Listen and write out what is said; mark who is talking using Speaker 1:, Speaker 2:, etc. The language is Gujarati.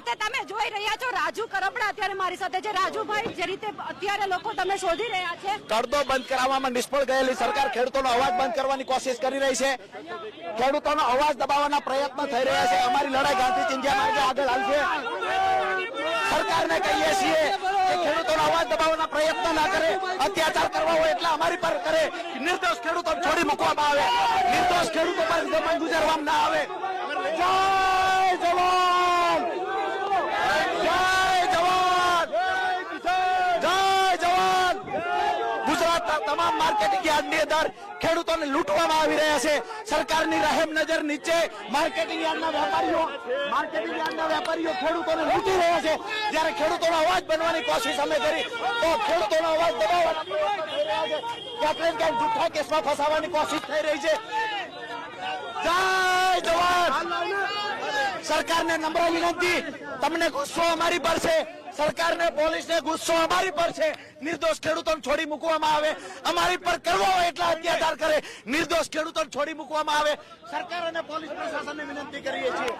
Speaker 1: રીતે તમે જોઈ રહ્યા છો, રાજુ કરપડા અત્યારે મારી સાથે છે. રાજુભાઈ, જે રીતે અત્યારે લોકો તમે શોધી રહ્યા છે.
Speaker 2: કરદો બંધ કરાવવામાં નિષ્ફળ ગયેલી સરકાર ખેડૂતોનો અવાજ બંધ કરવાની કોશિશ કરી રહી છે. ખેડૂતોનો અવાજ દબાવવાના પ્રયત્ન થઈ રહ્યા છે. અમારી લડાઈ ગાંધી ચિંધ્યા માર્ગે આગળ હાલશે. સરકારને કહીએ છીએ કે ખેડૂતોનો અવાજ દબાવવાના પ્રયત્ન ના કરે, અત્યાચાર કરવા હોય એટલે અમારી પર કરે. નિર્દોષ ખેડૂતો છોડી મૂકવામાં આવે. નિર્દોષ ખેડૂતો પર દમન ના આવે. ગુજરાતના તમામ માર્કેટિંગ યાર્ડની અંદર ખેડૂતોને લૂંટવામાં આવી રહ્યા છે. સરકારની રહેમ નજર નીચે. માર્કેટિંગ યાર્ડના વેપારીઓ, માર્કેટિંગ યાર્ડના વેપારીઓ ખેડૂતોને લૂંટી રહ્યા છે. જ્યારે ખેડૂતોનો અવાજ બનવાની કોશિશ અમે કરી, તો ખેડૂતોનો અવાજ દબાવવાના ક્યાંક ને ક્યાંક જૂઠા કેસમાં ફસાવવાની કોશિશ થઈ રહી છે? સરકારને નમ્ર વિનંતી. તમને ગુસ્સો અમારી પર છે. સરકારને, પોલીસને ગુસ્સો અમારી પર છે. નિર્દોષ ખેડૂતોને છોડી મૂકવામાં આવે. અમારી પર કરવો હોય એટલા અત્યાચાર કરે. નિર્દોષ ખેડૂતોને છોડી મૂકવામાં આવે. સરકાર અને પોલીસ પ્રશાસનને વિનંતી કરીએ છીએ.